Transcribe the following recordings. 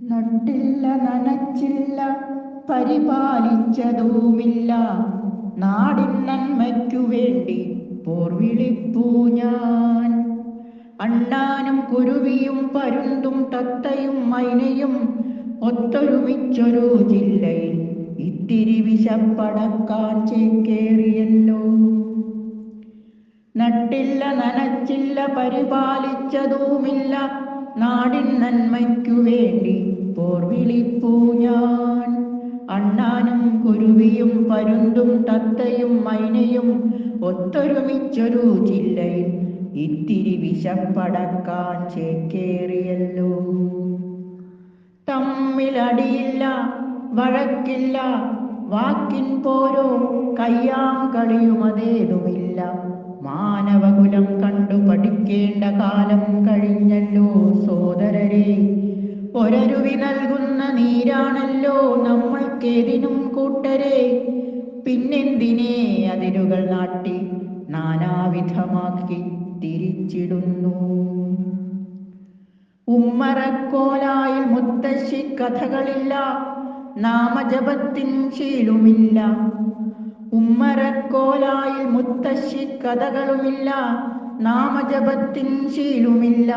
നട്ടില്ല നനച്ചില്ല പരിപാലിച്ചതുമില്ല. നാടിൻ നന്മയ്ക്കു വേണ്ടി പോർവിളിപ്പൂ ഞാൻ. അണ്ണാനും കുരുവിയും പരുന്തും തത്തയും മൈനയും ഒത്തൊരുമിച്ചൊരു ജില്ലയിൽ ഇത്തിരി വിശപ്പടക്കാൻ ചേക്കേറിയല്ലോ. നട്ടില്ല നനച്ചില്ല പരിപാലിച്ചതുമില്ല. നാടിൻ നന്മയ്ക്കു വേണ്ടി പോർവിളിപ്പൂ ഞാൻ. അണ്ണാനും കുരുവിയും പരുന്തും തത്തയും മൈനയും ഒത്തൊരുമിച്ചൊരു ജില്ലയിൽ ഇത്തിരി വിശപ്പടക്കാൻ ചേക്കേറിയല്ലോ. തമ്മിലടിയില്ല വഴക്കില്ല വാക്കിൻ പോരോ കയ്യാം കളിയുമതേതുമില്ല മാനവകുലം കണ്ടു പഠിക്കേണ്ട കാലം കഴിഞ്ഞല്ലോ നീരാണല്ലോ നമ്മൾക്കേതിനും കൂട്ടരെ. പിന്നെന്തിനെ അതിരുകൾ നാട്ടി നാനാവിധമാക്കി തിരിച്ചിടുന്നു. ഉമ്മറക്കോലായിൽ മുത്തശ്ശി കഥകളില്ല നാമജപത്തിൻ ശീലുമില്ല. ഉമ്മറക്കോലായിൽ മുത്തശ്ശി കഥകളുമില്ല നാമജപത്തിൻ ശീലുമില്ല.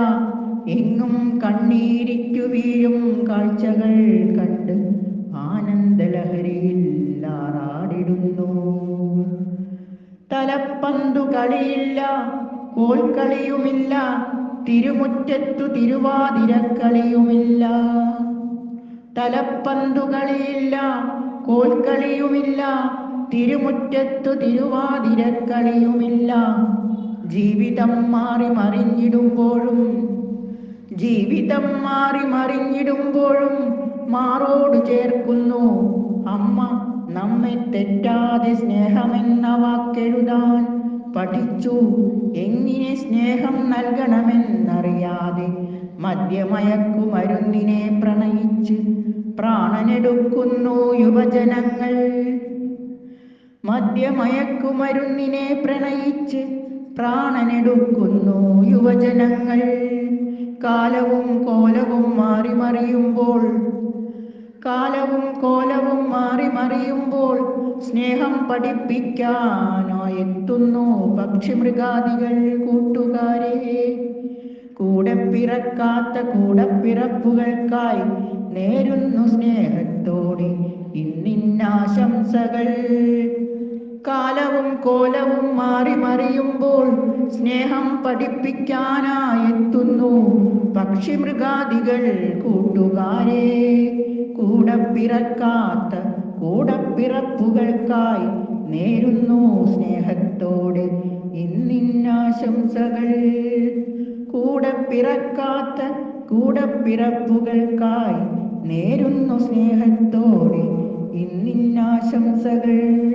എങ്ങും കണ്ണീരിക്കു വീഴും കാഴ്ചകൾ കണ്ട് ആനന്ദലഹരിയിൽ ആറാടിടുന്നു തലപ്പന്തു കളിയില്ല കോൽക്കളിയുമില്ല തിരുമുറ്റത്തു തിരുവാതിരക്കളിയുമില്ല. തലപ്പന്തു കളിയില്ല കോൽക്കളിയുമില്ല തിരുമുറ്റത്തു തിരുവാതിരക്കളിയുമില്ല. ജീവിതം മാറി മറിഞ്ഞിടുമ്പോഴും ജീവിതം മാറി മറിഞ്ഞിടുമ്പോഴും മാറോട് ചേർക്കുന്നു. അമ്മ നമ്മെ തെറ്റാതെ സ്നേഹമെന്ന വാക്കെഴുതാൻ പഠിച്ചു. എങ്ങനെ സ്നേഹം നൽകണമെന്നറിയാതെ മദ്യമയക്കുമരുന്നിനെ പ്രണയിച്ച് പ്രാണനെടുക്കുന്നു യുവജനങ്ങൾ. മദ്യമയക്കുമരുന്നിനെ പ്രണയിച്ച് പ്രാണനെടുക്കുന്നു യുവജനങ്ങൾ. കാലവും കോലവും മാറി മറിയുമ്പോൾ കാലവും കോലവും മാറി മറിയുമ്പോൾ സ്നേഹം പഠിപ്പിക്കാനോ എത്തുന്നു പക്ഷിമൃഗാദികൾ കൂട്ടുകാരെ. കൂടെ പിറക്കാത്ത കൂടെ പിറപ്പുകൾക്കായി നേരുന്നു സ്നേഹത്തോടെ ഇന്നിന്നാശംസകൾ. കാലവും കോലവും മാറി മറിയുമ്പോൾ സ്നേഹം പഠിപ്പിക്കാനായെത്തുന്നു. പക്ഷിമൃഗാദികൾ കൂട്ടുകാരെ കൂടെ പിറക്കാത്ത കൂടെ പിറപ്പുകൾക്കായി നേരുന്നു സ്നേഹത്തോടെ ഇന്നിന്നാശംസകൾ. കൂടെ പിറക്കാത്ത കൂടെ പിറപ്പുകൾക്കായി നേരുന്നു സ്നേഹത്തോടെ ഇന്നിന്നാശംസകൾ.